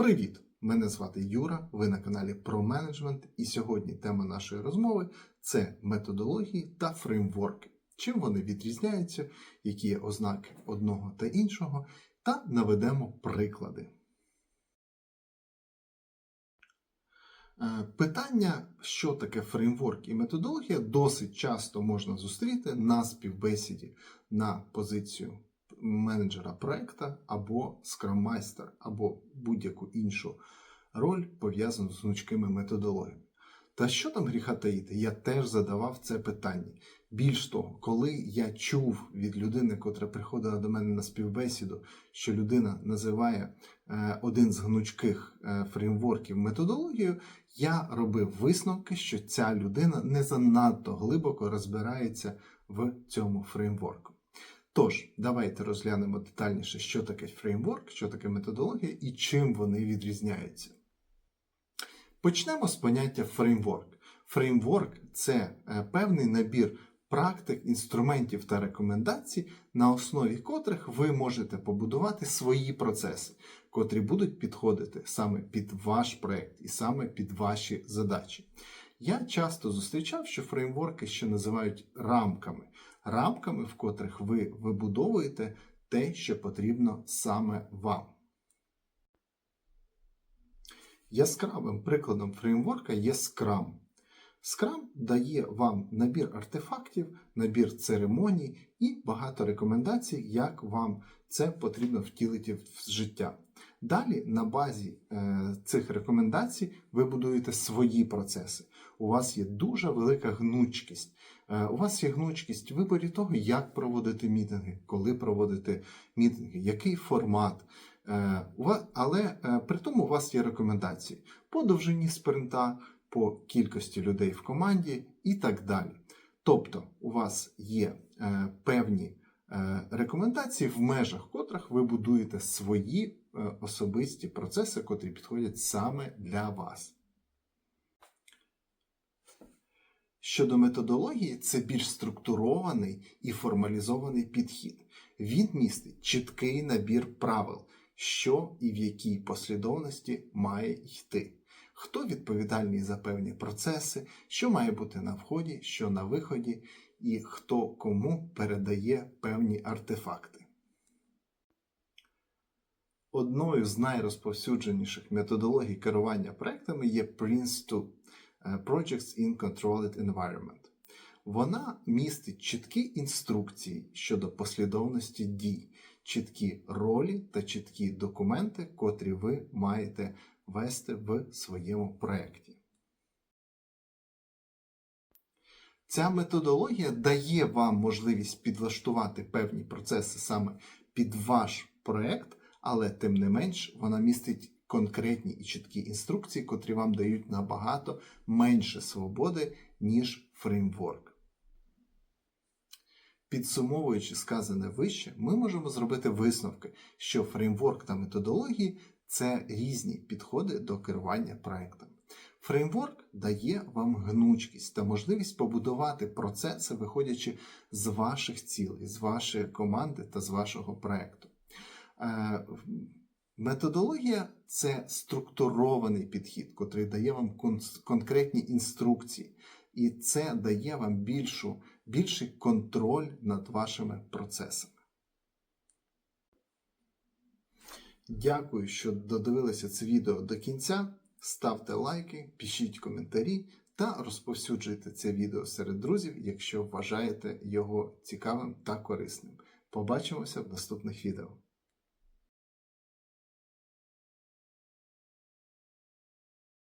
Привіт! Мене звати Юра, ви на каналі про менеджмент, і сьогодні тема нашої розмови це методології та фреймворки. Чим вони відрізняються, які є ознаки одного та іншого, та наведемо приклади. Е, Питання, що таке фреймворк і методологія, досить часто можна зустріти на співбесіді на позицію менеджера проекта або скрам-майстер, або будь-яку іншу роль пов'язану з гнучкими методологіями. Та що там гріха таїти? Я теж задавав це питання. Більш того, коли я чув від людини, котра приходила до мене на співбесіду, що людина називає е, один з гнучких е, фреймворків методологією, я робив висновки, що ця людина не занадто глибоко розбирається в цьому фреймворку. Тож, давайте розглянемо детальніше, що таке фреймворк, що таке методологія і чим вони відрізняються. Почнемо з поняття фреймворк. Фреймворк це е, певний набір практик, інструментів та рекомендацій, на основі котрих ви можете побудувати свої процеси, котрі будуть підходити саме під ваш проект і саме під ваші задачі. Я часто зустрічав, що фреймворки ще називають рамками, рамками, в котрих ви вибудовуєте те, що потрібно саме вам. Яскравим прикладом фреймворка є Scrum. Scrum дає вам набір артефактів, набір церемоній і багато рекомендацій, як вам це потрібно втілити в життя. Далі, на базі е, цих рекомендацій, ви будуєте свої процеси. У вас є дуже велика гнучкість. Е, у вас є гнучкість в виборі того, як проводити мітинги, коли проводити мітинги, який формат. Е, але е, при тому у вас є рекомендації по довжині спринта, по кількості людей в команді і так далі. Тобто, у вас є певні рекомендації, в межах котрих ви будуєте свої особисті процеси, котрі підходять саме для вас. Щодо методології, це більш структурований і формалізований підхід. Він містить чіткий набір правил, що і в якій послідовності має йти. Хто відповідальний за певні процеси, що має бути на вході, що на виході, і хто кому передає певні артефакти. Одною з найрозповсюдженіших методологій керування проектами є Prince2 е, Projects in Controlled Environment. Вона містить чіткі інструкції щодо послідовності дій, чіткі ролі та чіткі документи, котрі ви маєте вести в своєму проєкті. Ця методологія дає вам можливість підлаштувати певні процеси саме під ваш проєкт, але тим не менш вона містить конкретні і чіткі інструкції, котрі вам дають набагато менше свободи, ніж фреймворк. Підсумовуючи сказане вище, ми можемо зробити висновки, що фреймворк та методології це різні підходи до керування проектом. Фреймворк дає вам гнучкість та можливість побудувати процеси, виходячи з ваших цілей, з вашої команди та з вашого проекту. Методологія це структурований підхід, який дає вам конкретні інструкції, і це дає вам більшу, більший контроль над вашими процесами. Дякую, що додивилися це відео до кінця. Ставте лайки, пишіть коментарі та розповсюджуйте це відео серед друзів, якщо вважаєте його цікавим та корисним. Побачимося в наступних відео.